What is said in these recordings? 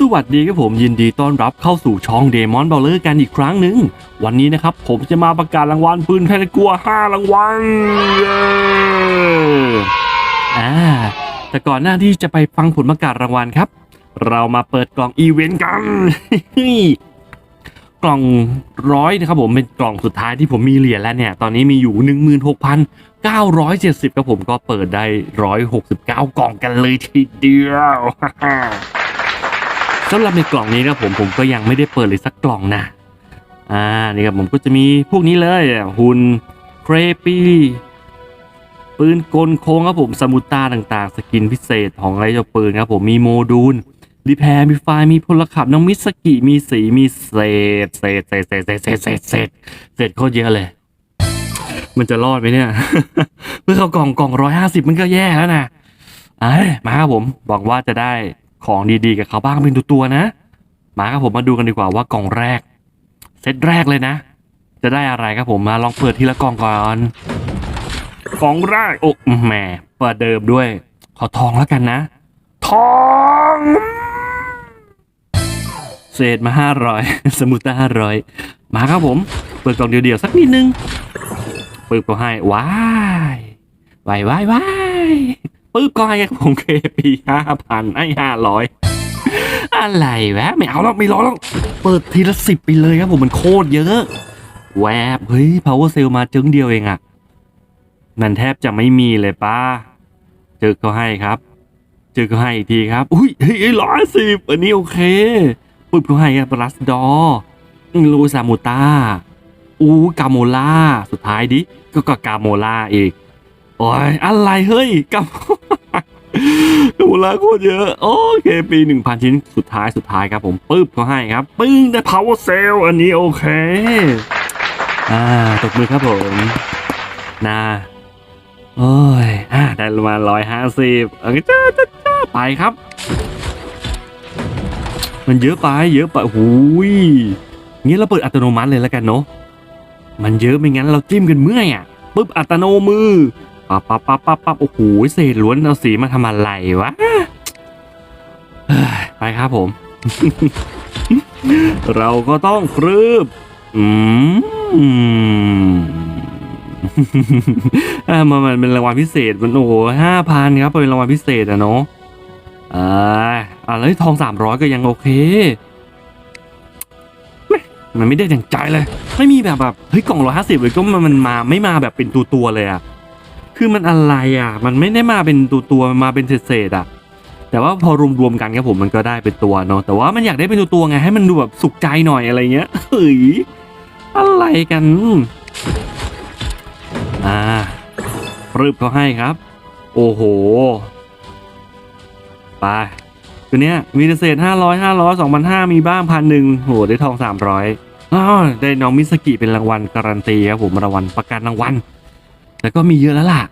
สวัสดีครับผมยินดีต้อนรับเข้าสู่ช่องเดมอนบอลเลอร์กันอีกครั้งหนึ่งวันนี้นะครับผมจะมาประกาศรางวัลปืนแพนกัว 5 รางวัลอ่าแต่ก่อนหน้าที่จะไปฟังผลประกาศรางวัลครับ เรามาเปิดกล่องอีเวนต์กัน กล่องร้อยนะครับผมเป็นกล่องสุดท้ายที่ผมมีเหรียญแล้วเนี่ย ตอนนี้มีอยู่ 16,970ครับผมก็เปิดได้ 169 กล่องกันเลยทีเดียว สำหรับในกล่องนี้ครับผมผมก็ยังไม่ได้เปิดเลยสักกล่องนะอ่านี่ครับผมก็จะมีพวกนี้เลยหุ่นเครปี้ปืนกลโค้งครับผมสมุตตาต่างๆ สกินพิเศษของไรเจ้าปืนครับผมมีโมดูลรีแพร์มีไฟมีพลขับน้องมิสกิมีสีมีเศษเศษเศษเศษเศษเศษเศษเศษเศษโคตรเยอะเลย มันจะรอดไหมเนี่ยเพื่อเข้ากล่องกล่องร้อยห้าสิบมันก็แย่แล้วนะอ้ยมาครับผมหวังว่าจะได้ ของดีๆ กับเขาบ้างเป็นตัวๆนะ มาครับผมมาดูกันดีกว่าว่ากล่องแรก เซตแรกเลยนะ จะได้อะไรครับผมมาลองเปิดทีละกล่องก่อนกล่องแรกโอ้แหมเปิดเดิมด้วย ขอทองแล้วกันนะ ทองเศษมาห้าร้อยสมุตาห้าร้อยมาครับผม เปิดกล่องเดียวๆสักนิดนึงปึ๊บก็ให้ว้ายว้ายว้ายว้าย ปึ๊บก็ให้ครับผมเคปีห้าพันไอ้ห้าร้อยอะไรวะไม่เอาแล้วไม่รอแล้วเปิดทีละสิบไปเลยครับผมมันโคตรเยอะแวบเฮ้ย power cell มาจึงเดียวเองอะนั่นแทบจะไม่มีเลยป้าเจอเขาให้ครับเจอเขาให้อีกทีครับ อุ้ยเฮ้ยร้อยสิบอันนี้โอเคปุ๊บเขาให้ครับรัสดอลูซามูต้าอูกาโมล่าสุดท้ายดิก็ก็กาโมล่าอีก โอ้ยอะไรเฮ้ยกากาโมล่าโคตรเยอะ โอเคปีหนึ่งพันชิ้นสุดท้ายสุดท้ายครับผมปึ๊บเขาให้ครับ ปึ้งได้ power cell อันนี้โอเค อ่าตบมือครับผมนะโอ้ยอ่าได้ประมาณร้อยห้าสิบเออจ้าจ้าจ้าไปครับ มันเยอะไป เยอะไปหูยงี้เราเปิดอัตโนมัติเลยแล้วกันเนาะมันเยอะไม่งั้นเราจิ้มกันเมื่อยอะปุ๊บอัตโนมือ ปั๊บปั๊บปั๊บปั๊บปั๊บโอ้โหเศษล้วนเอาสีมาทำอะไรวะไปครับผม เราก็ต้องครืบอืมอ่ามันมันเป็นรางวัลพิเศษมันโอ้โหห้าพันครับเป็นรางวัลพิเศษอะเนาะอ่าอ่าแล้วทองสามร้อยก็ยังโอเคมันไม่ได้อย่างใจเลย ไม่มีแบบแบบเฮ้ยกล่องร้อยห้าสิบเลยก็มันมันมาไม่มาแบบเป็นตัวตัวเลยอะ คือมันอะไรอะ มันไม่ได้มาเป็นตัวตัวๆมาเป็นเศษๆอะแต่ว่าพอรวมๆกันครับผมมันก็ได้เป็นตัวเนาะ แต่ว่ามันอยากได้เป็นตัวตัวๆไงให้มันดูแบบสุขใจหน่อยอะไรเงี้ย เฮ้ย อะไรกัน อ่ารึบเขาให้ครับ โอ้โห ไปตัวเนี้ยมีเศษห้าร้อยห้าร้อยสองพันห้ามีบ้างพันหนึ่งโหได้ทองสามร้อยอ้าวได้น้องมิสกิเป็นรางวัลการันตีครับผมรางวัลประกันรางวัล แล้วก็มีเยอะแล้วล่ะ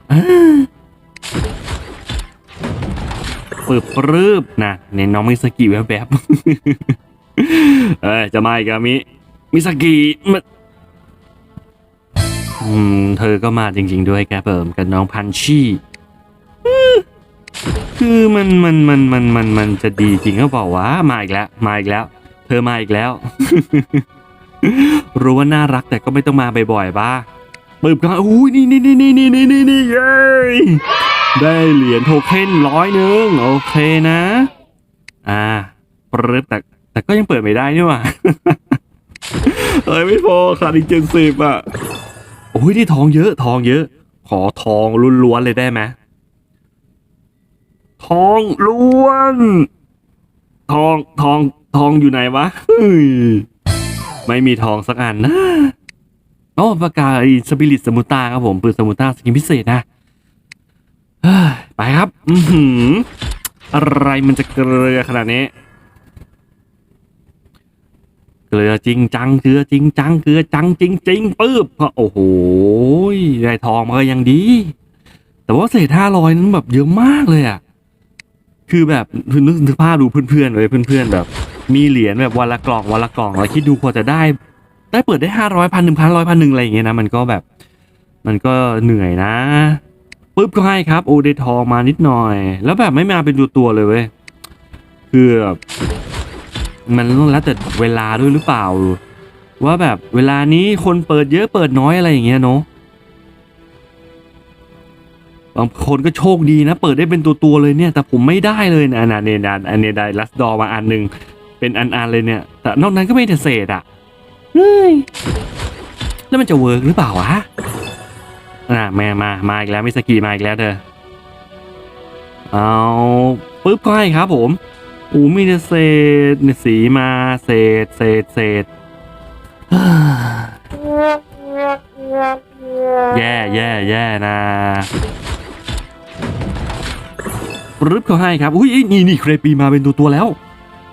ปึบปรืบนะเนี่ยน้องมิสกิแวบๆเอ้ยจะมาอีกอะมิมิสกิมันอืมเธอก็มาจริง ๆ ด้วยแกเปิมกับน้องพันชี่คือมันมันมันมันมันมันจะดีจริงก็บอกว่ามาอีกแล้ว มาอีกแล้ว เธอมาอีกแล้ว รู้ว่าน่ารักแต่ก็ไม่ต้องมาบ่อยๆบ้า ปึบก็อุ้ยนี่นี่นี่นี่นี่นี่นี่นี่เย้ได้เหรียญโทเค็นร้อยหนึ่งโอเคนะ อ่าปรึบแต่แต่ก็ยังเปิดไม่ได้นี่หว่าเอ้ยไม่พอขาดอีกเจ็ดสิบอะโอ้ยนี่ทองเยอะ ทองเยอะ ขอทองล้วนๆเลยได้ไหมทองล้วน ทองทองทองอยู่ไหนวะไม่มีทองสักอันนะ โอ๋อปากกาสปิริตสมุตาครับผมปืนสมุตาสกินพิเศษนะไปครับ อือะไรมันจะเกลือขนาดนี้ เกลือจริงจังเกลือจริงจังเกลือจังจริงจริงปึ๊บโอ้โหได้ทองมาก็ยังดี แต่ว่าเศษห้าร้อยนั้นแบบเยอะมากเลยอะคือแบบนึกนึกภาพดูเพื่อนๆเลยเพื่อนๆแบบ มีเหรียญแบบวันละกล่องวันละกล่องแล้วคิดดูกว่าจะได้ ได้เปิดได้ห้าร้อยพันหนึ่งพันร้อยพันหนึ่งอะไรอย่างเงี้ยนะมันก็แบบ มันก็เหนื่อยนะปึ๊บก็ให้ครับโอ้ได้ทองมานิดหน่อย แล้วแบบไม่มาเป็นตัวตัวเลยเว้ยคือแบบมันต้องแล้วแต่เวลาด้วยหรือเปล่า ว่าแบบเวลานี้คนเปิดเยอะเปิดน้อยอะไรอย่างเงี้ยเนาะบางคนก็โชคดีนะ เปิดได้เป็นตัวตัวเลยเนี่ย แต่ผมไม่ได้เลยนะอันเนี่ยนะอันเนี้ยได้ลัสดอมาอันหนึ่งเป็นอันอันๆเลยเนี่ย แต่นอกนั้นก็ไม่แต่เศษอะ เฮ้ยแล้วมันจะเวิร์กหรือเปล่าวะอ่าแม่มามาอีกแล้วมิสกีมาอีกแล้วเธอเอาปุ๊บก็ให้ครับผมอ้มีเศษสีมาเศษเศษเศษแย่แย่แย่นะรึบเขาให้ครับ อุ้ยนี่นี่เครปีมาเป็นตัวตัวแล้ว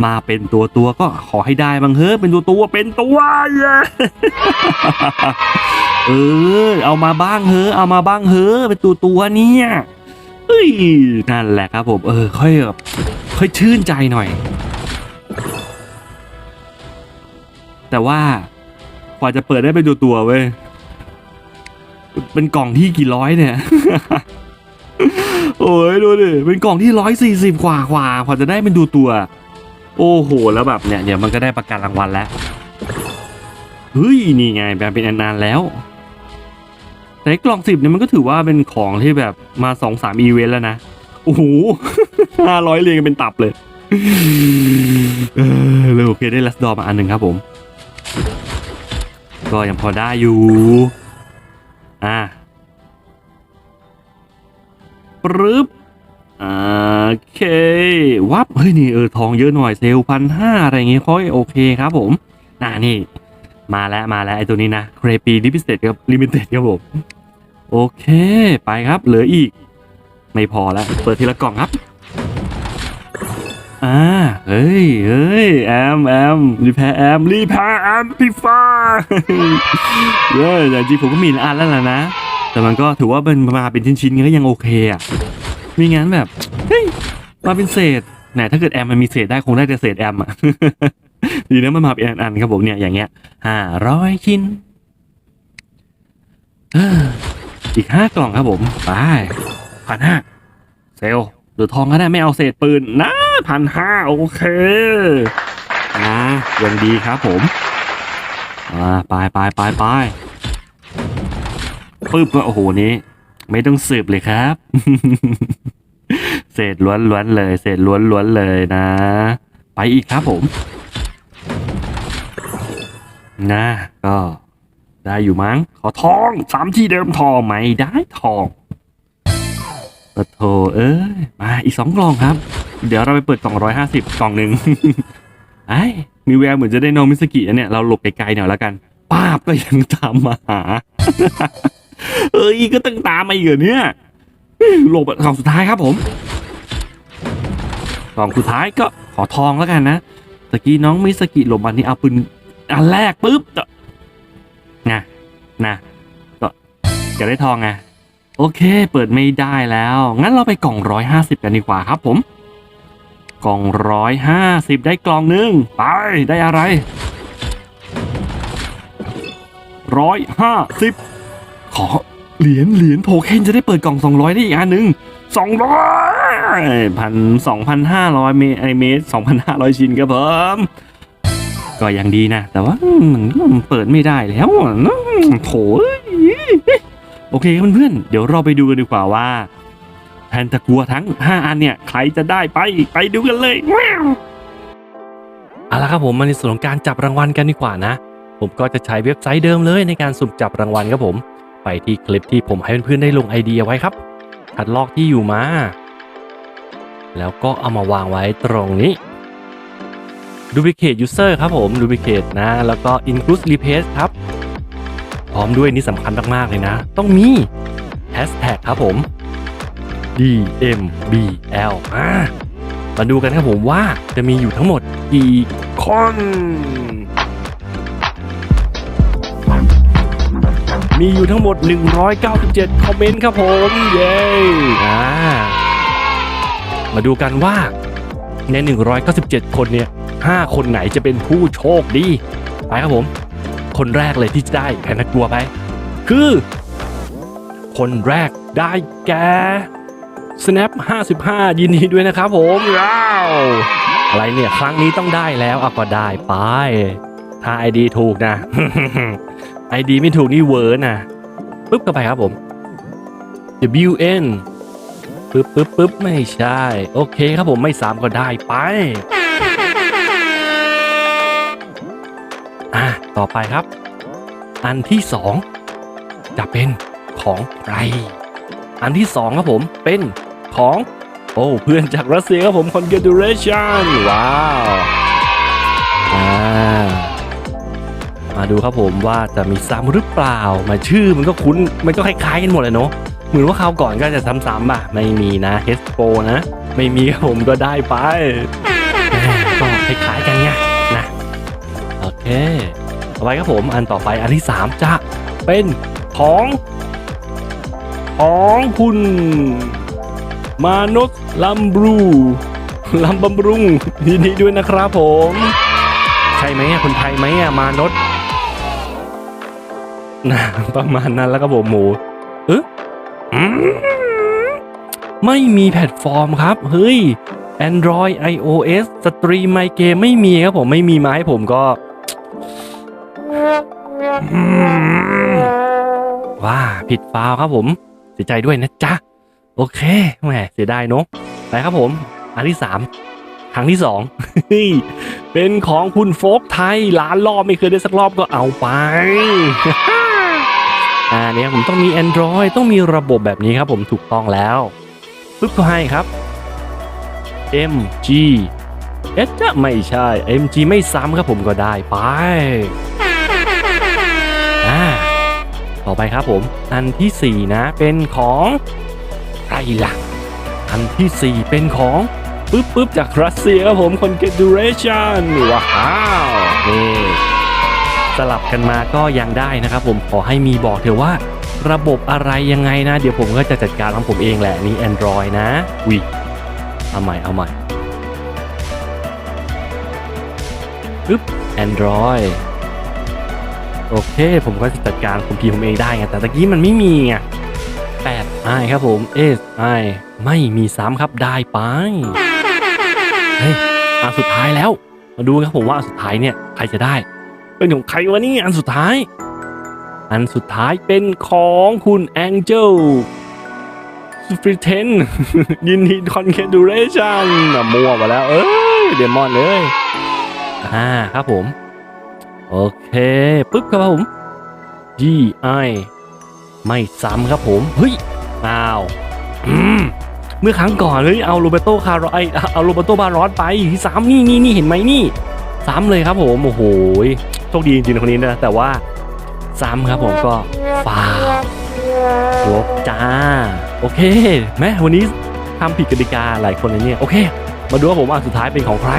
มาเป็นตัวตัวๆก็ขอให้ได้บางเฮ้เป็นตัวตัวๆเป็นตัวเยเออเอามาบ้างเฮ้เอามาบ้างเฮ้เป็นตัวตัวๆเนี่ยเฮ้ยนั่นแหละครับผมเออค่อยแบบค่อยชื่นใจหน่อย แต่ว่ากว่าจะเปิดได้เป็นตัวตัวๆเว้ยเป็นกล่องที่กี่ร้อยเนี่ยโอ้ยดูดิเป็นกล่องที่ร้อยสี่สิบกว่ากว่าพอจะได้เป็นดูตัว โอ้โหแล้วแบบเนี่ยเดี๋ยวมันก็ได้ประกันรางวัลแล้วเฮ้ยนี่ไงแบบเป็นนานๆแล้ว แต่กล่องสิบเนี่ยมันก็ถือว่าเป็นของที่แบบมาสองสามอีเวนต์แล้วนะโอ้โหห้าร้อยเรียงกันเป็นตับเลยเออเลยโอเคได้ลัสดอมาอันหนึ่งครับผม ก็ยังพอได้อยู่ อ่าปรึบอ่า เควับเฮ้ยนี่เออทองเยอะหน่อยเซลพันห้าอะไรเงี้ยค่อยโอเคครับผมอ่านี่ มาแล้วมาแล้วไอตัวนี้นะเครปีลิมิเต็ดครับลิมิเต็ดครับผมโอเค ไปครับเหลืออีก ไม่พอแล้วเปิดทีละกล่องครับอ่าเฮ้ยเฮ้ยแอมแอมรีแพแอมรีแพแอมพี่ฟ้าเย้แต่จริงผมก็มีอันแล้วล่ะนะ แต่มันก็ถือว่าเป็นมาเป็นชิ้นๆก็ยังโอเคอะไม่งั้นแบบเฮ้ย มาเป็นเศษไหนถ้าเกิดแอมมันมีเศษได้คงได้แต่เศษแอมอะดีนะมันมาเป็นอันๆครับผมเนี่ยอย่างเงี้ยห้าร้อยชิ้นอีกห้ากล่องครับผมไปพันห้าเซลลหรือทองก็ได้ไม่เอาเศษปืนนะพันห้าโอเคนะยังดีครับผมอ่าไปไปไปไปปึ๊บก็โอ้โหนี้ ไม่ต้องสืบเลยครับ เศษล้วนๆเลย เศษล้วนๆเลยนะ ไปอีกครับผม นะ ก็ได้อยู่มั้ง ขอทองสามที่เดิมทองไม่ได้ทองปะโถเอ้ยมาอีกสองกล่องครับ เดี๋ยวเราไปเปิดกล่องร้อยห้าสิบกล่องหนึ่งไอ้มีแววเหมือนจะได้นองมิสกิอะเนี่ย เราหลบไกลๆหน่อยแล้วกัน ป้าบก็ยังตามมาหา เอ้ยก็ต้องตามมาอีกเหรอเนี่ยหลบกล่องสุดท้ายครับผม กล่องสุดท้ายก็ขอทองแล้วกันนะตะกี้น้องมิสกิหลบมันนี่เอาปืนอันแรกปุ๊บจะนะนะก็จะได้ทองไงโอเค เปิดไม่ได้แล้ว งั้นเราไปกล่องร้อยห้าสิบกันดีกว่าครับผม กล่องร้อยห้าสิบได้กล่องหนึ่งไปได้อะไรร้อยห้าสิบขอเหรียญเหรียญโทเค็นจะได้เปิดกล่องสองร้อยได้อีกอันหนึ่งสองร้อย พันสองพันห้าร้อยเมไอเมตรสองพันห้าร้อยชิ้นครับผมก็ยังดีนะ แต่ว่ามันเปิดไม่ได้แล้วโถเอ้ยโอเคครับเพื่อนๆเดี๋ยวเราไปดูกันดีกว่าว่าแพนตะกัวทั้ง 5 อันเนี่ย ใครจะได้ไปไปดูกันเลยเอาละครับผมมาในส่วนของการจับรางวัลกันดีกว่านะ ผมก็จะใช้เว็บไซต์เดิมเลยในการสุ่มจับรางวัลครับผม ไปที่คลิปที่ผมให้เพื่อนๆได้ลงไอเดียไว้ครับคัดลอกที่อยู่มา แล้วก็เอามาวางไว้ตรงนี้ Duplicate User ครับผม Duplicate นะ แล้วก็ Include Replace ครับ พร้อมด้วยนี่สำคัญมาก ๆ เลยนะ ต้องมี Hashtag ครับผม DMBL อ่ามาดูกันครับผมว่าจะมีอยู่ทั้งหมดกี่คนมีอยู่ทั้งหมด 197 คอมเมนต์ครับผม เย้อ่า มาดูกันว่าใน 197 คนเนี่ย 5 คนไหนจะเป็นผู้โชคดี ไปครับผม คนแรกเลยที่จะได้แพนตะกัวไป คือ คนแรกได้แก่ snap 55 ยินดีด้วยนะครับผมว้าวอะไรเนี่ย ครั้งนี้ต้องได้แล้วเอาก็ได้ไป ถ้าไอดีถูกนะไอดีไม่ถูกนี่เวอร์นะปึ๊บเข้าไปครับผม WN ปึ๊บปึ๊บปึ๊บไม่ใช่ โอเคครับผมไม่สามก็ได้ไป อะ ต่อไปครับ อันที่สองจะเป็นของใคร อันที่สองครับผมเป็นของ โอ้ เพื่อนจากรัสเซียครับผม congratulation ว้าวอ่ามาดูครับผมว่าจะมีซ้ำหรือเปล่า มาชื่อมันก็คุ้น มันก็คล้ายๆกันหมดเลยเนาะ เหมือนว่าคราวก่อนก็จะซ้ำๆป่ะ ไม่มีนะเฮสโปนะ ไม่มีครับผมก็ได้ไปก็คล้ายๆกันไงนะ โอเค ต่อไปครับผมอันต่อไปอันที่ 3 จะเป็นของของคุณ มานสลัมบรูลำบำรุงยินดีด้วยนะครับผม ใช่ไหมคนไทยไหมมานสนะประมาณนั้นแล้วก็ผมหมู ไม่มีแพลตฟอร์มครับ เฮ้ย Android iOS สตรีมไมเกมไม่มีครับผมไม่มีมาให้ผมก็อืมว้าผิดฟาวครับผม เสียใจด้วยนะจ๊ะ โอเคแหมเสียดายเนอะไปครับผม อันที่สามครั้งที่สองเฮ้ยเป็นของคุณโฟกไทยล้านรอบไม่เคยได้สักรอบก็เอาไปอ่า เนี่ยผมต้องมี Android ต้องมีระบบแบบนี้ครับผมถูกต้องแล้วปึ๊บก็ให้ครับ MG เอ๊ะจะไม่ใช่ MG ไม่ซ้ำครับผมก็ได้ไปอ่าต่อไปครับผม อันที่ 4 นะ เป็นของใครล่ะอันที่ 4 เป็นของปึ๊บปึ๊บจากรัสเซียครับผม Congratulation ว้าวนี่ สลับกันมาก็ยังได้นะครับ ผมขอให้มีบอกเถอะว่า ระบบอะไรยังไงนะ เดี๋ยวผมก็จะจัดการของผมเองแหละนี่ Android นะวิเอาใหม่เอาใหม่ปึ๊บ Android โอเค ผมก็จะจัดการคอมพิวผมเองได้ไงแต่ตะกี้มันไม่มีไงแปดไอครับผมเอสไอไม่มีซ้ำครับได้ไปเฮ้ยอันสุดท้ายแล้ว มาดูครับผมว่าอันสุดท้ายเนี่ย ใครจะได้ เป็นของใครวะนี่อันสุดท้าย อันสุดท้ายเป็นของคุณแองเจลสฟริเทนยินดีคอนเคดูเรชันมั่วมาแล้ว เอ้ยเดมอนเลยอ่าครับผม โอเคปึ๊บครับผม G I ไม่ซ้ำครับผม เฮ้ย อ้าวเมื่อครั้งก่อนเฮ้ยเอาโรเบโตคาร์ไอเอาโรเบโตบารอสไปที่ซ้ำนี่นี่นี่เห็นไหมนี่ซ้ำเลยครับผม โอ้โห โชคดีจริงๆคนนี้นะ แต่ว่าซ้ำครับผมก็ฟาวลบจ้า โอเคแม้วันนี้ทำผิดกติกาหลายคนเลยเนี่ย โอเค มาดูว่าผมว่าสุดท้ายเป็นของใคร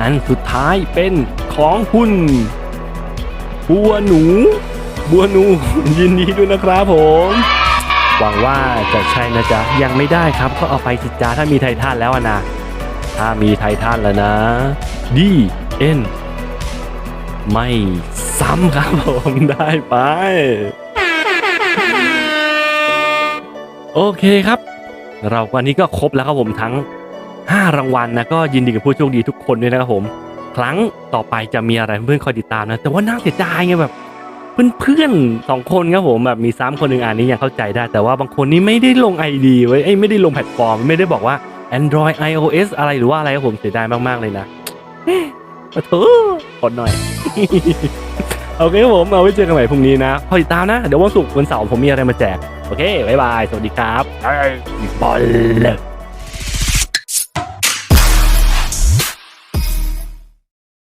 อันสุดท้ายเป็นของคุณบัวหนู บัวหนู ยินดีด้วยนะครับผมหวังว่าจะใช่นะจ๊ะ ยังไม่ได้ครับก็เอาไปสิจ้าถ้ามีไททันแล้วนะ ถ้ามีไททันแล้วนะดีเอ็น ไม่ซ้ำครับผมได้ไป โอเคครับ เราวันนี้ก็ครบแล้วครับผมทั้ง 5 รางวัลนะก็ยินดีกับผู้โชคดีทุกคนด้วยนะครับผม ครั้งต่อไปจะมีอะไรเพื่อนคอยติดตามนะ แต่ว่าน่าเสียดายไงแบบเพื่อนๆสองคนครับผมแบบมีซ้ำคนหนึ่งอันนี้ยังเข้าใจได้ แต่ว่าบางคนนี่ไม่ได้ลง ID ไว้เอ้ไม่ได้ลงแพลตฟอร์ม ไม่ได้บอกว่า Android iOS อะไรหรือว่าอะไรครับผมเสียดายมากๆเลยนะเอ๊ะขอโทษกดหน่อย โอเคครับผมเอาไว้เจอกันใหม่พรุ่งนี้นะคอยติดตามนะ เดี๋ยววันศุกร์วันเสาร์ผมมีอะไรมาแจก โอเค บ๊ายบาย สวัสดีครับบอลเลย